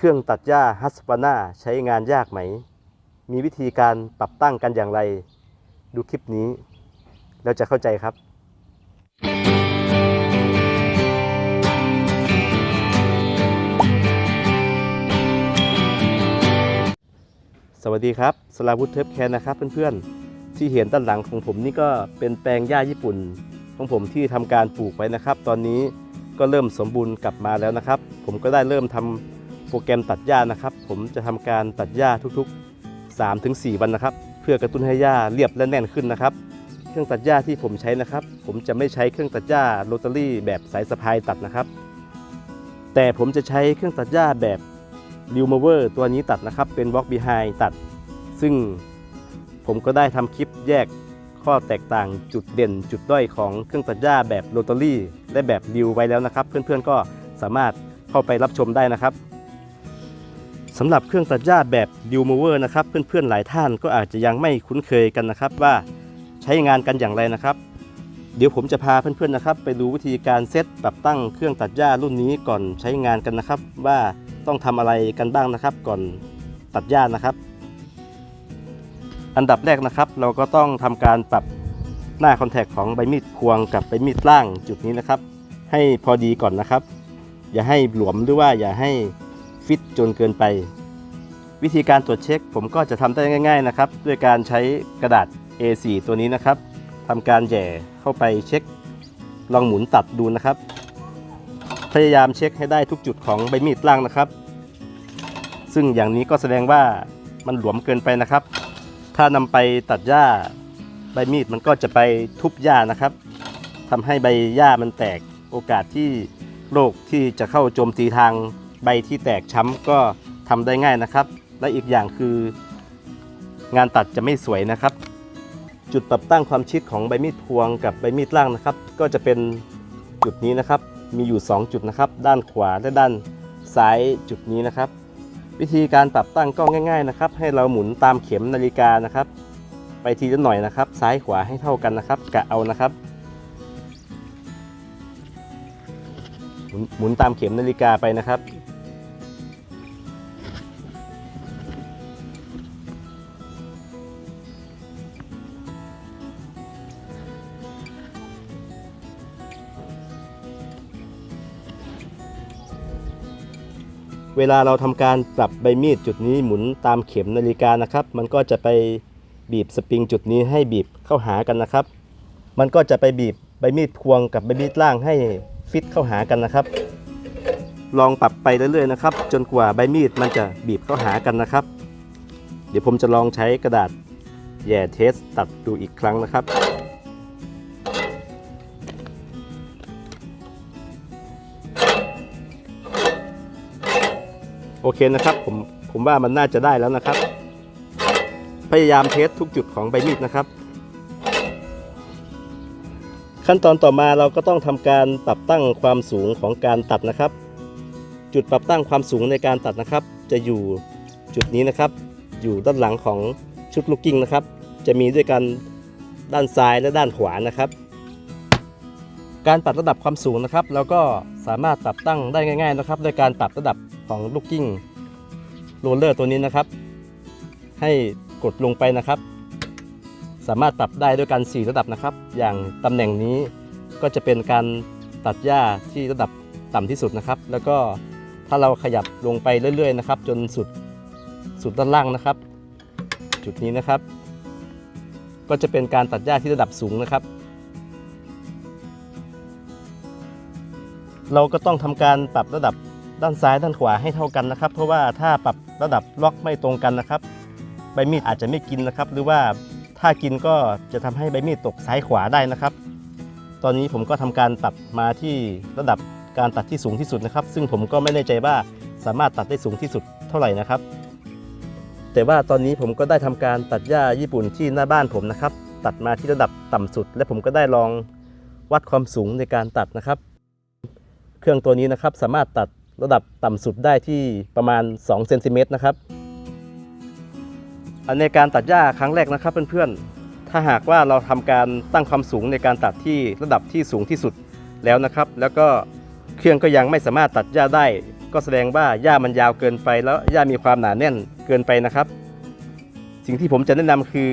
เครื่องตัดหญ้าฮัสปาน่าใช้งานยากไหม มีวิธีการปรับตั้งกันอย่างไร ดูคลิปนี้แล้วจะเข้าใจครับ สวัสดีครับสลาวุธเทปแคนนะครับเพื่อนๆ ที่เห็นด้านหลังของผมนี่ก็เป็นแปลงหญ้าญี่ปุ่น ของผมที่ทำการปลูกไว้นะครับ ตอนนี้ก็เริ่มสมบูรณ์กลับมาแล้วนะครับ ผมก็ได้เริ่มทำ โปรแกรมตัดหญ้านะครับ ผมจะทำการตัดหญ้าทุกๆ 3-4 วันนะครับ เพื่อกระตุ้นให้หญ้าเรียบและแน่นขึ้นนะครับ เครื่องตัดหญ้าที่ผมใช้นะครับ ผมจะไม่ใช้เครื่องตัดหญ้าโรตารี่แบบสายสะพายตัดนะครับ แต่ผมจะใช้เครื่องตัดหญ้าแบบริวมเวอร์ตัวนี้ตัดนะครับ เป็น Walk Behind ตัด ซึ่งผมก็ได้ทำคลิปแยกข้อแตกต่างจุดเด่นจุดด้อยของเครื่องตัดหญ้าแบบโรตารี่และแบบริวไว้แล้วนะครับ เพื่อนๆก็สามารถเข้าไปรับชมได้นะครับ สำหรับเครื่องตัดหญ้าแบบดิวมเวอร์นะครับเพื่อนๆหลายท่านก็อาจจะยังไม่คุ้นเคยกันนะครับ ว่าใช้งานกันอย่างไรนะครับ เดี๋ยวผมจะพาเพื่อนๆนะครับ ไปดูวิธีการเซตปรับตั้งเครื่องตัดหญ้ารุ่นนี้ก่อนใช้งานกันนะครับ ว่าต้องทำอะไรกันบ้างนะครับ ก่อนตัดหญ้านะครับ อันดับแรกนะครับ เราก็ต้องทำการปรับหน้าคอนแทคของใบมีดพวงกับใบมีดล่างจุดนี้นะครับ ให้พอดีก่อนนะครับ อย่าให้หลวมหรือว่าอย่าให้ ฟิตจนเกินไป วิธีการตรวจเช็ค ผมก็จะทำได้ง่ายๆนะครับ ด้วยการใช้กระดาษ A4 ตัวนี้นะครับทำการแย่เข้าไปเช็ค ลองหมุนตัดดูนะครับ พยายามเช็คให้ได้ทุกจุดของใบมีดล่างนะครับ ซึ่งอย่างนี้ก็แสดงว่ามันหลวมเกินไปนะครับ ถ้านำไปตัดหญ้าใบมีดมันก็จะไปทุบหญ้านะครับทำให้ใบหญ้ามันแตกโอกาสที่โรคที่จะเข้าโจมตีทาง ใบที่แตกช้ำก็ทำได้ง่ายนะครับ และอีกอย่างคืองานตัดจะไม่สวยนะครับ จุดปรับตั้งความชิดของใบมีดพวงกับใบมีดล่างนะครับ ก็จะเป็นจุดนี้นะครับ มีอยู่ 2 จุดนะครับ ด้านขวาและด้านซ้ายจุดนี้นะครับ วิธีการปรับตั้งก็ง่าย ๆนะครับ ให้เราหมุนตามเข็มนาฬิกานะครับ ไปทีละหน่อยนะครับ ซ้ายขวาให้เท่ากันนะครับกะเอานะครับหมุนหมุนตามเข็มนาฬิกาไปนะครับ เวลาเราทำการปรับใบมีดจุดนี้หมุนตามเข็มนาฬิกานะครับ มันก็จะไปบีบสปริงจุดนี้ให้บีบเข้าหากันนะครับ มันก็จะไปบีบใบมีดพวงกับใบมีดล่างให้ฟิตเข้าหากันนะครับ ลองปรับไปเรื่อยๆนะครับ จนกว่าใบมีดมันจะบีบเข้าหากันนะครับ เดี๋ยวผมจะลองใช้กระดาษแหย่เทสตัดดูอีกครั้งนะครับ โอเคนะครับผมผมว่ามันน่าจะได้แล้วนะครับ พยายามเทสทุกจุดของใบมีดนะครับ ขั้นตอนต่อมาเราก็ต้องทำการปรับตั้งความสูงของการตัดนะครับ จุดปรับตั้งความสูงในการตัดนะครับ จะอยู่จุดนี้นะครับ อยู่ด้านหลังของชุดลูกกิ้งนะครับ จะมีด้วยกันด้านซ้ายและด้านขวานะครับ การปรับระดับความสูงนะครับ เราก็สามารถปรับตั้งได้ง่าย ๆนะครับ โดยการปรับระดับ ของลูกกิ้งโรลเลอร์ตัวนี้นะครับ ให้กดลงไปนะครับ สามารถปรับได้ด้วยกัน 4 ระดับนะครับ อย่างตำแหน่งนี้ก็จะเป็นการตัดหญ้าที่ระดับต่ำที่สุดนะครับ แล้วก็ถ้าเราขยับลงไปเรื่อยๆนะครับ จนสุดสุดด้านล่างนะครับ จุดนี้นะครับ ก็จะเป็นการตัดหญ้าที่ระดับสูงนะครับ เราก็ต้องทำการปรับระดับ ด้านซ้ายด้านขวาให้เท่ากันนะครับ เพราะว่าถ้าปรับระดับล็อกไม่ตรงกันนะครับ ใบมีดอาจจะไม่กินนะครับ หรือว่าถ้ากินก็จะทำให้ใบมีดตกซ้ายขวาได้นะครับ ตอนนี้ผมก็ทำการปรับมาที่ระดับการตัดที่สูงที่สุดนะครับ ซึ่งผมก็ไม่แน่ใจว่าสามารถตัดได้สูงที่สุดเท่าไหร่นะครับ แต่ว่าตอนนี้ผมก็ได้ทำการตัดหญ้าญี่ปุ่นที่หน้าบ้านผมนะครับ ตัดมาที่ระดับต่ำสุด และผมก็ได้ลองวัดความสูงในการตัดนะครับ เครื่องตัวนี้นะครับสามารถตัด ระดับต่ำสุดได้ที่ประมาณ2เซนติเมตรนะครับ อันในการตัดหญ้าครั้งแรกนะครับเพื่อนๆ ถ้าหากว่าเราทำการตั้งความสูงในการตัดที่ระดับที่สูงที่สุดแล้วนะครับ แล้วก็เครื่องก็ยังไม่สามารถตัดหญ้าได้ ก็แสดงว่าหญ้ามันยาวเกินไปแล้วหญ้ามีความหนาแน่นเกินไปนะครับ สิ่งที่ผมจะแนะนำคือ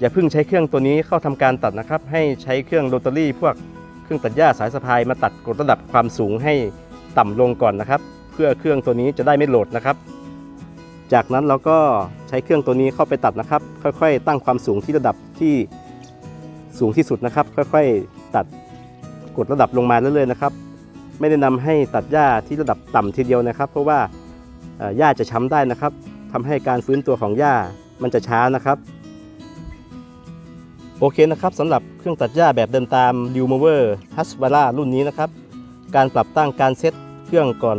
อย่าเพิ่งใช้เครื่องตัวนี้เข้าทำการตัดนะครับ ให้ใช้เครื่องโรตารี่พวกเครื่องตัดหญ้าสายสะพายมาตัดกดระดับความสูงให้ ต่ำลงก่อนนะครับ เพื่อเครื่องตัวนี้จะได้ไม่โหลดนะครับ จากนั้นเราก็ใช้เครื่องตัวนี้เข้าไปตัดนะครับ ค่อยๆ ตั้งความสูงที่ระดับที่สูงที่สุดนะครับ ค่อยๆ ตัดกดระดับลงมาเรื่อยๆนะครับ ไม่ได้นำให้ตัดหญ้าที่ระดับต่ำทีเดียวนะครับ เพราะว่าหญ้าจะช้ำได้นะครับทำให้การฟื้นตัวของหญ้ามันจะช้านะครับโอเคนะครับสำหรับเครื่องตัดหญ้าแบบเดินตาม r e w Mover h u s v a l a รุ่นนี้นะครับ การปรับตั้งการเซต เครื่องก่อน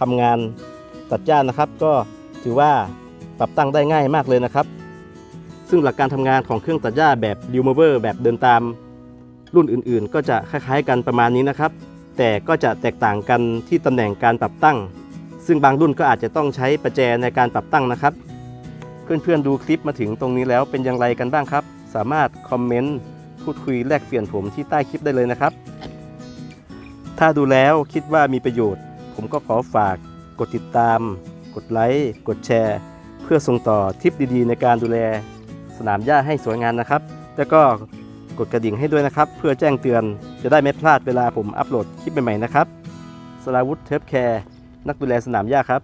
ทำงานตัดหญ้านะครับ ก็ถือว่าปรับตั้งได้ง่ายมากเลยนะครับ ซึ่งหลักการทำงานของเครื่องตัดหญ้าแบบ r e w Mover แบบเดินตามรุ่นอื่นๆ ก็จะคล้ายๆกันประมาณนี้นะครับ แต่ก็จะแตกต่างกันที่ตำแหน่งการปรับตั้ง ซึ่งบางรุ่นก็อาจจะต้องใช้ประแจในการปรับตั้งนะครับ เพื่อนๆดูคลิปมาถึงตรงนี้แล้วเป็นอย่างไรกันบ้างครับ สามารถคอมเมนต์พูดคุยแลกเปลี่ยนผมที่ใต้คลิปได้เลยนะครับ ถ้าดูแล้วคิดว่ามีประโยชน์ ผมก็ขอฝากกดติดตาม กดไลค์ กดแชร์ เพื่อส่งต่อทิปดีๆ ในการดูแลสนามหญ้าให้สวยงามนะครับ แล้วก็กดกระดิ่งให้ด้วยนะครับ เพื่อแจ้งเตือนจะได้ไม่พลาดเวลาผมอัปโหลดคลิปใหม่ๆนะครับสลาวุฒิเทปแคร์นักดูแลสนามหญ้าครับ